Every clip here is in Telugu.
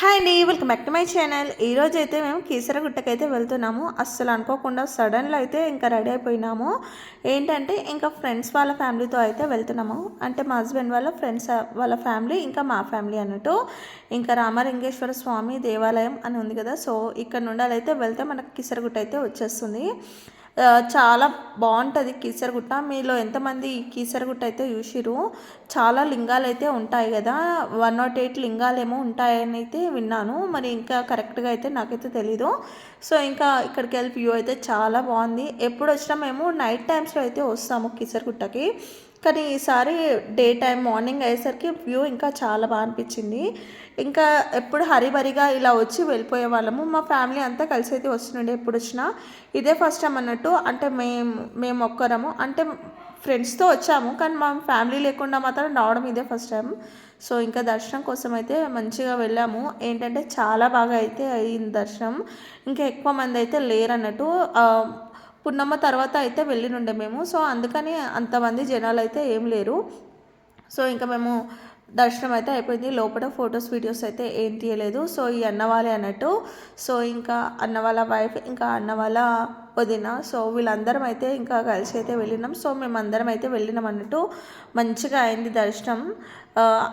హాయ్ అండి welcome back to my channel. ఈరోజు అయితే మేము కీసరగుట్టకైతే వెళ్తున్నాము. అస్సలు అనుకోకుండా సడన్లో అయితే ఇంకా రెడీ అయిపోయినాము. ఏంటంటే ఇంకా ఫ్రెండ్స్ వాళ్ళ ఫ్యామిలీతో అయితే వెళ్తున్నాము. అంటే మా హస్బెండ్ వాళ్ళ ఫ్రెండ్స్ వాళ్ళ ఫ్యామిలీ ఇంకా మా ఫ్యామిలీ అన్నట్టు. ఇంకా రామలింగేశ్వర స్వామి దేవాలయం అని ఉంది కదా సో ఇక్కడ నుండి అయితే వెళ్తే మనకు కీసరగుట్ట అయితే వచ్చేస్తుంది. చాలా బాగుంటుంది కీసరగుట్ట. మీలో ఎంతమంది కీసరగుట్ట అయితే చూసిరు చాలా లింగాలు అయితే ఉంటాయి కదా. వన్ నాట్ ఎయిట్ లింగాలేమో ఉంటాయని అయితే విన్నాను. మరి ఇంకా కరెక్ట్గా అయితే నాకైతే తెలీదు. సో ఇంకా ఇక్కడికి వెళ్ళి వ్యూ అయితే చాలా బాగుంది. ఎప్పుడు వచ్చినా మేము నైట్ టైమ్స్లో అయితే వస్తాము కీసరగుట్టకి. కానీ ఈసారి డే టైం మార్నింగ్ అయ్యేసరికి వ్యూ ఇంకా చాలా బాగా అనిపించింది. ఇంకా ఎప్పుడు హరిబరిగా ఇలా వచ్చి వెళ్ళిపోయే వాళ్ళము. మా ఫ్యామిలీ అంతా కలిసి అయితే వస్తుండే ఎప్పుడు వచ్చినా ఇదే ఫస్ట్ టైం అన్నట్టు అంటే మేము మేము ఒక్కరము. అంటే ఫ్రెండ్స్తో వచ్చాము కానీ మా ఫ్యామిలీ లేకుండా మాత్రం రావడం ఇదే ఫస్ట్ టైం సో ఇంకా దర్శనం కోసం అయితే మంచిగా వెళ్ళాము. ఏంటంటే చాలా బాగా అయితే అయింది దర్శనం. ఇంకా ఎక్కువ మంది అయితే లేరు అన్నట్టు పున్నమ్మ తర్వాత అయితే వెళ్ళినుండే మేము. సో అందుకని అంతమంది జనాలు అయితే ఏం లేరు. సో ఇంకా మేము దర్శనం అయితే అయిపోయింది. లోపల ఫొటోస్ వీడియోస్ అయితే ఏం తీయలేదు. సో ఈ అన్న వాళ్ళే అన్నట్టు. సో ఇంకా అన్న వాళ్ళ వైఫ్ ఇంకా అన్న వాళ్ళ వదిన. సో వీళ్ళందరం అయితే ఇంకా కలిసి అయితే వెళ్ళినాం. సో మేమందరం అయితే వెళ్ళినాం అన్నట్టు మంచిగా అయింది దర్శనం.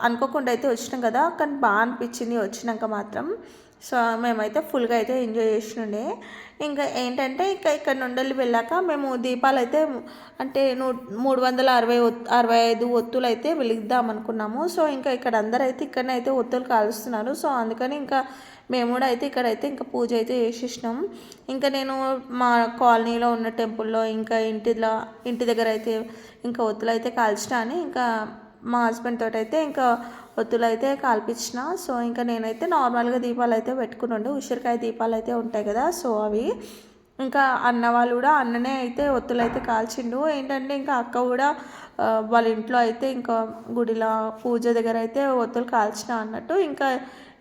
అనుకోకుండా అయితే వచ్చినాం కదా. కానీ బాగా అనిపించింది వచ్చినాక మాత్రం. సో మేమైతే ఫుల్గా అయితే ఎంజాయ్ చేసినుండే ఇంకా ఏంటంటే ఇంకా ఇక్కడ నుండి వెళ్ళాక మేము దీపాలు అయితే అంటే నూ మూడు వందల అరవై అరవై ఐదు ఒత్తులు అయితే వెలిగిద్దాం అనుకున్నాము సో ఇంకా ఇక్కడ అందరూ అయితే ఇక్కడనే అయితే ఒత్తులు కాలుస్తున్నారు. సో అందుకని ఇంకా మేము కూడా అయితే ఇక్కడైతే ఇంకా పూజ అయితే చేసేసినాం. ఇంకా నేను మా కాలనీలో ఉన్న టెంపుల్లో ఇంకా ఇంటిలో ఇంటి దగ్గర అయితే ఇంకా ఒత్తులు అయితే కాల్చిన అని ఇంకా మా హస్బెండ్ తోటి అయితే ఇంకా ఒత్తులు అయితే కాల్పించిన సో ఇంకా నేనైతే నార్మల్గా దీపాలు అయితే పెట్టుకున్నాడు ఉసిరికాయ దీపాలు అయితే ఉంటాయి కదా సో అవి. ఇంకా అన్న వాళ్ళు కూడా అన్ననే అయితే ఒత్తులు అయితే కాల్చిండు. ఏంటంటే ఇంకా అక్క కూడా వాళ్ళ ఇంట్లో అయితే ఇంకా గుడిలో పూజ దగ్గర అయితే ఒత్తులు కాల్చిన అన్నట్టు. ఇంకా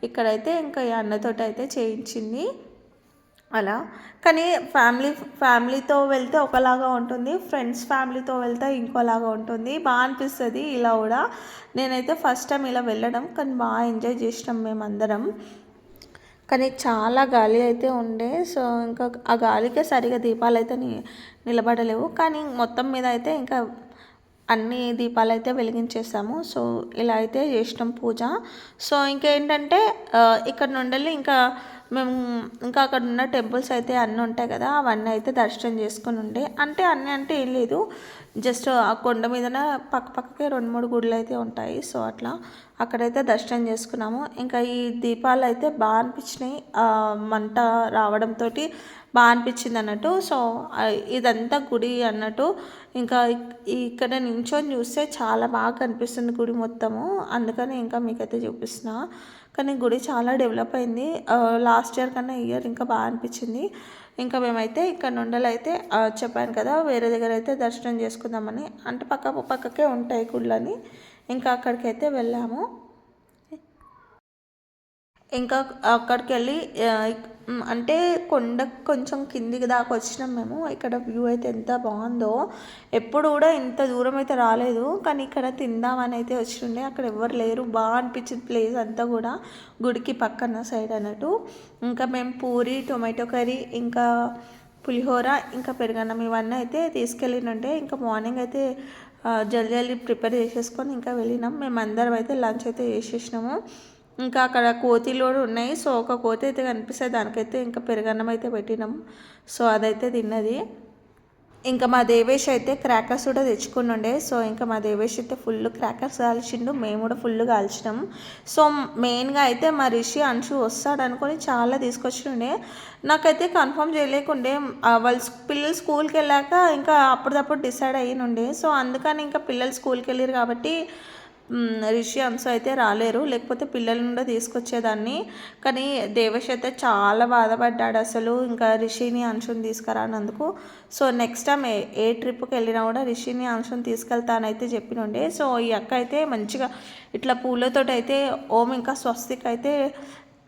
ఇక్కడైతే ఇంకా ఈ అన్నతోటి అయితే చేయించింది. అలా. కానీ ఫ్యామిలీ ఫ్యామిలీతో వెళ్తే ఒకలాగా ఉంటుంది ఫ్రెండ్స్ ఫ్యామిలీతో వెళ్తే ఇంకోలాగా ఉంటుంది. బాగా అనిపిస్తుంది ఇలా కూడా. నేనైతే ఫస్ట్ టైం ఇలా వెళ్ళడం కానీ బాగా ఎంజాయ్ చేసినాం మేమందరం కానీ చాలా గాలి అయితే ఉండే సో ఇంకా ఆ గాలికే సరిగా దీపాలు అయితే ని- నిలబడలేవు. కానీ మొత్తం మీద అయితే ఇంకా అన్ని దీపాలు అయితే వెలిగించేసాము. సో ఇలా అయితే చేసినాం పూజ. సో ఇంకేంటంటే ఇక్కడ నుండి ఇంకా మేము ఇంకా అక్కడ ఉన్న టెంపుల్స్ అయితే అన్నీ ఉంటాయి కదా అవన్నీ అయితే దర్శనం చేసుకుని ఉండే. అంటే అన్నీ అంటే ఏం లేదు. జస్ట్ ఆ కొండ మీదన పక్క పక్కకే రెండు మూడు గుడులు అయితే ఉంటాయి. సో అట్లా అక్కడైతే దర్శనం చేసుకున్నాము. ఇంకా ఈ దీపాలు అయితే బాగా అనిపించినాయి. మంట రావడంతో బాగా అనిపించింది అన్నట్టు. సో ఇదంతా గుడి అన్నట్టు. ఇంకా ఇక్కడ నించొని చూస్తే చాలా బాగా కనిపిస్తుంది గుడి మొత్తము. అందుకని ఇంకా మీకైతే చూపిస్తున్నా. కానీ గుడి చాలా డెవలప్ అయింది. లాస్ట్ ఇయర్ కన్నా ఇయర్ ఇంకా బాగా అనిపించింది. ఇంకా మేమైతే ఇక్కడ నుండలు అయితే చెప్పాను కదా వేరే దగ్గర అయితే దర్శనం చేసుకుందామని. అంటే పక్క పక్కకే ఉంటాయి గుళ్ళని. ఇంకా అక్కడికైతే వెళ్ళాము. ఇంకా అక్కడికి వెళ్ళి అంటే కొండ కొంచెం కిందికి దాకా వచ్చినాం మేము. ఇక్కడ వ్యూ అయితే ఎంత బాగుందో. ఎప్పుడు కూడా ఇంత దూరం అయితే రాలేదు. కానీ ఇక్కడ తిందామని అయితే వచ్చిండే అక్కడ ఎవరు లేరు. బాగా అనిపించింది ప్లేస్ అంతా కూడా. గుడికి పక్కన సైడ్ అన్నట్టు. ఇంకా మేము పూరి టొమాటో కర్రీ ఇంకా పులిహోర ఇంకా పెరుగన్నం ఇవన్నీ అయితే తీసుకెళ్ళినంటే ఇంకా మార్నింగ్ అయితే జల్దీ జల్దీ ప్రిపేర్ చేసేసుకొని ఇంకా వెళ్ళినాం. మేము అందరం అయితే లంచ్ అయితే చేసేసినాము. ఇంకా అక్కడ కోతిలు కూడా ఉన్నాయి. సో ఒక కోతి అయితే కనిపిస్తే దానికైతే ఇంకా పెరుగన్నం అయితే పెట్టినాం. సో అదైతే తిన్నది. ఇంకా మా దేవేష్ అయితే క్రాకర్స్ కూడా తెచ్చుకుని ఉండే సో ఇంకా మా దేవేష్ అయితే ఫుల్ క్రాకర్స్ కాల్చిండు. మేము కూడా ఫుల్ కాల్చినాం. సో మెయిన్గా అయితే మా రిషి అంశు వస్తాడు అనుకొని చాలా తీసుకొచ్చిండే నాకైతే కన్ఫర్మ్ చేయలేకుండే. వాళ్ళు వాళ్ళ పిల్లలు స్కూల్కి వెళ్ళాక ఇంకా అప్పటిదప్పుడు డిసైడ్ అయ్యినుండే సో అందుకని ఇంకా పిల్లలు స్కూల్కి వెళ్ళారు కాబట్టి రిషి అంశం అయితే రాలేరు. లేకపోతే పిల్లల నుండి తీసుకొచ్చేదాన్ని. కానీ దేవేష్ అయితే చాలా బాధపడ్డాడు అసలు. ఇంకా రిషిని అంశుని తీసుకురానందుకు. So next time a a ట్రిప్కి వెళ్ళినా కూడా రిషిని అంశుని తీసుకెళ్తానైతే చెప్పినుండే. సో ఈ అక్క అయితే మంచిగా ఇట్లా పూలతోటి అయితే ఓం ఇంకా స్వస్తిక్ అయితే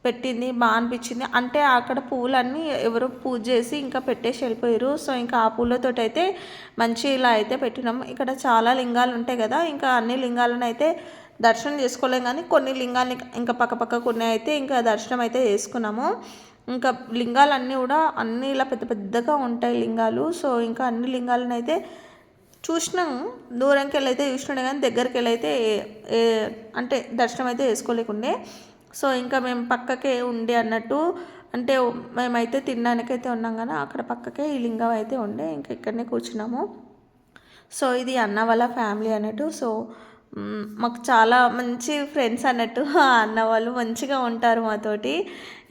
పెట్టింది బాగా అనిపించింది. అంటే అక్కడ పూలన్నీ ఎవరో పూజ చేసి ఇంకా పెట్టేసి వెళ్ళిపోయారు. సో ఇంకా ఆ పూలతో అయితే మంచి ఇలా అయితే పెట్టినాము. ఇక్కడ చాలా లింగాలు ఉంటాయి కదా ఇంకా అన్ని లింగాలను అయితే దర్శనం చేసుకోలేం కానీ కొన్ని లింగాలు ఇంకా పక్క కొన్ని అయితే ఇంకా దర్శనం అయితే చేసుకున్నాము. ఇంకా లింగాలన్నీ కూడా అన్నీ ఇలా పెద్ద పెద్దగా ఉంటాయి లింగాలు. సో ఇంకా అన్ని లింగాలను అయితే చూసినాము. దూరంకి వెళ్ళి అయితే చూసినాడే కానీ దగ్గరికి వెళ్ళి అయితే అంటే దర్శనం అయితే చేసుకోలేకుండే. సో ఇంకా మేము పక్కకే ఉండే అన్నట్టు అంటే మేమైతే తినడానికైతే ఉన్నాం కదా అక్కడ పక్కకే ఈ లింగం అయితే ఉండే ఇంకా ఇక్కడనే కూర్చున్నాము. సో ఇది అన్న వాళ్ళ ఫ్యామిలీ అన్నట్టు సో మాకు చాలా మంచి ఫ్రెండ్స్ అన్నట్టు అన్న వాళ్ళు మంచిగా ఉంటారు మాతోటి.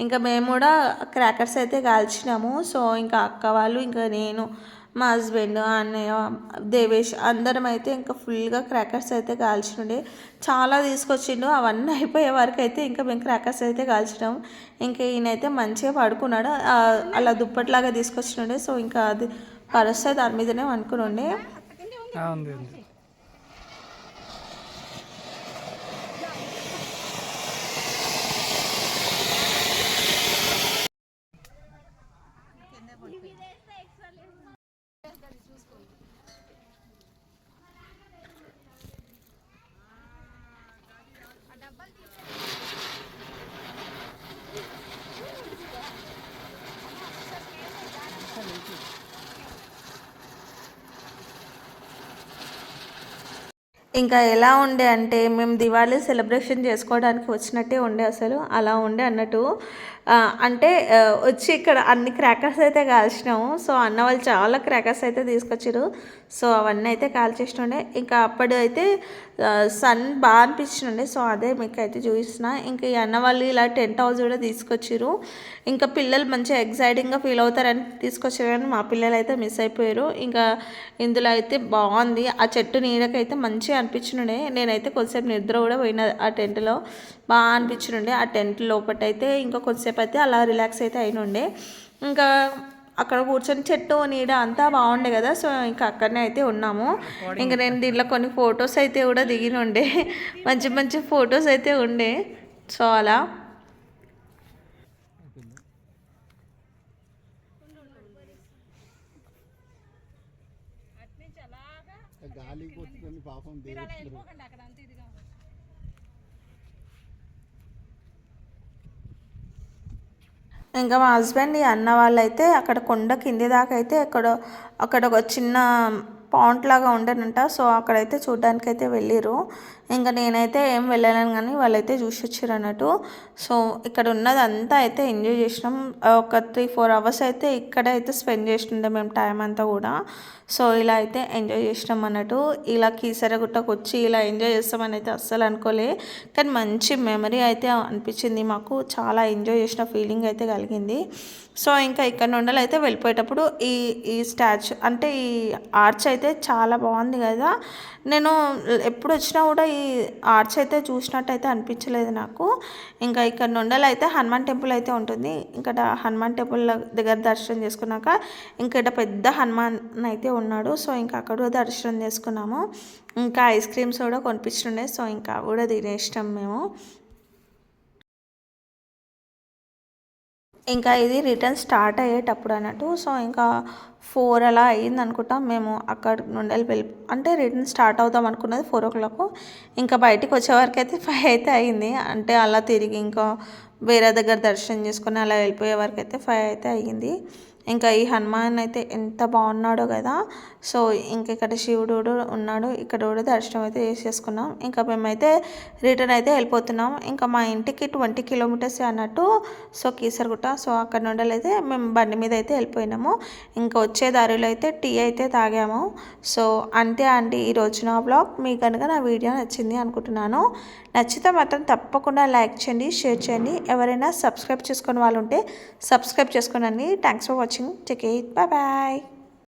ఇంకా మేము కూడా క్రాకర్స్ అయితే కాల్చినాము సో ఇంకా అక్క వాళ్ళు ఇంకా నేను మా హస్బెండ్ అన్నయ్య దేవేష్ అందరం అయితే ఇంకా ఫుల్గా క్రాకర్స్ అయితే కాల్చినుండే. చాలా తీసుకొచ్చిండు. అవన్నీ అయిపోయే వరకు అయితే ఇంకా మేము క్రాకర్స్ అయితే కాల్చినాం. ఇంకా ఈయనైతే మంచిగా పడుకున్నాడు. అలా దుప్పట్లాగా తీసుకొచ్చినుండే సో ఇంకా అది పరస్తే దాని మీదనే అనుకుని ఉండే ఇంకా ఎలా ఉండే అంటే మేము దివాళీ సెలబ్రేషన్ చేసుకోవడానికి వచ్చినట్టే ఉండే అసలు అలా ఉండే అన్నట్టు. అంటే వచ్చి ఇక్కడ అన్ని క్రాకర్స్ అయితే కాల్చినాము. సో అన్న వాళ్ళు చాలా క్రాకర్స్ అయితే తీసుకొచ్చారు సో అవన్నీ అయితే కాల్చేస్తుండే ఇంకా అప్పుడు అయితే సన్ బాగా అనిపించిండే సో అదే మీకు అయితే చూపిస్తున్నా. ఇంకా ఈ అన్న వాళ్ళు ఇలా టెంట్ హౌస్ కూడా తీసుకొచ్చారు ఇంకా పిల్లలు మంచిగా ఎగ్జైటింగ్గా ఫీల్ అవుతారని తీసుకొచ్చారు కానీ మా పిల్లలు అయితే మిస్ అయిపోయారు. ఇంకా ఇందులో అయితే బాగుంది. ఆ చెట్టు నీడకైతే మంచిగా అనిపించిండే నేనైతే కొద్దిసేపు నిద్ర కూడా పోయిన ఆ టెంట్లో. బాగా అనిపించిండే ఆ టెంట్ లోపటైతే ఇంకా కొద్దిసేపు అయితే అలా రిలాక్స్ అయితే అయినుండే. ఇంకా అక్కడ కూర్చొని చెట్టు నీడ అంతా బాగుండే కదా సో ఇంకా అక్కడనే అయితే ఉన్నాము. ఇంకా నేను దీంట్లో కొన్ని ఫొటోస్ అయితే కూడా దిగినుండే. మంచి మంచి ఫొటోస్ అయితే ఉండే. సో అలా. గాలి పాపం ఇంకా మా హస్బెండ్ ఈ అన్న వాళ్ళైతే అక్కడ కొండ కింది దాకా అయితే అక్కడ అక్కడ ఒక చిన్న పాంట్ లాగా ఉండేనంట. సో అక్కడైతే చూడ్డానికైతే అయితే వెళ్ళిరు ఇంకా నేనైతే ఏం వెళ్ళలేను కానీ వాళ్ళైతే చూసి వచ్చారు అన్నట్టు. సో ఇక్కడ ఉన్నది అంతా అయితే ఎంజాయ్ చేసినాం. ఒక త్రీ ఫోర్ అవర్స్ అయితే ఇక్కడే అయితే స్పెండ్ చేస్తుండే మేము టైం అంతా కూడా. సో ఇలా అయితే ఎంజాయ్ చేసినాం అన్నట్టు. ఇలా కీసరగుట్టకు వచ్చి ఇలా ఎంజాయ్ చేస్తామని అయితే అస్సలు అనుకోలే. కానీ మంచి మెమరీ అయితే అనిపించింది మాకు. చాలా ఎంజాయ్ చేసిన ఫీలింగ్ అయితే కలిగింది. సో ఇంకా ఇక్కడ నుండి అయితే వెళ్ళిపోయేటప్పుడు ఈ ఈ స్టాచ్యూ అంటే ఈ ఆర్చ్ అయితే చాలా బాగుంది కదా. నేను ఎప్పుడు వచ్చినా కూడా ఈ ఆర్చ్ అయితే చూసినట్టయితే అనిపించలేదు నాకు. ఇంకా ఇక్కడ నుండలు అయితే హనుమాన్ టెంపుల్ అయితే ఉంటుంది. ఇక్కడ హనుమాన్ టెంపుల్ దగ్గర దర్శనం చేసుకున్నాక ఇక్కడ పెద్ద హనుమాన్ అయితే ఉన్నాడు. సో ఇంకా అక్కడ దర్శనం చేసుకున్నాము. ఇంకా ఐస్ క్రీమ్స్ కూడా కొనిపించుండే. సో ఇంకా కూడా తినేసినాం మేము. ఇంకా ఇది రిటర్న్ స్టార్ట్ అయ్యేటప్పుడు అన్నట్టు. సో ఇంకా ఫోర్ అలా అయ్యింది అనుకుంటా. మేము అక్కడ నుండి వెళ్ళి అంటే రిటర్న్ స్టార్ట్ అవుదాం అనుకున్నది ఫోర్ ఓ క్లాక్ ఇంకా బయటికి వచ్చేవరకు అయితే ఫైవ్ అయితే అయ్యింది. అంటే అలా తిరిగి ఇంకా వేరే దగ్గర దర్శనం చేసుకుని అలా వెళ్ళిపోయే వరకు అయితే ఫైవ్ అయితే అయ్యింది. ఇంకా ఈ హనుమాన్ అయితే ఎంత బాగున్నాడో కదా. సో ఇంక ఇక్కడ శివుడు ఉన్నాడు. ఇక్కడ కూడా దర్శనం అయితే చేసేసుకున్నాం. ఇంకా మేమైతే రిటర్న్ అయితే వెళ్ళిపోతున్నాం. ఇంకా మా ఇంటికి ట్వంటీ కిలోమీటర్స్ అన్నట్టు సో కీసరగుట్ట. సో అక్కడ నుండి అయితే మేము బండి మీద అయితే వెళ్ళిపోయినాము. ఇంకా వచ్చే దారిలో అయితే టీ అయితే తాగాము. సో అంతే అండి ఈరోజు నా బ్లాగ్. మీకు కనుక నా వీడియో నచ్చింది అనుకుంటున్నాను. నచ్చితే మాత్రం తప్పకుండా లైక్ చేయండి షేర్ చేయండి. ఎవరైనా సబ్స్క్రైబ్ చేసుకునే వాళ్ళు ఉంటే సబ్స్క్రైబ్ చేసుకోనండి thanks for watching. watching. Take it. Bye bye.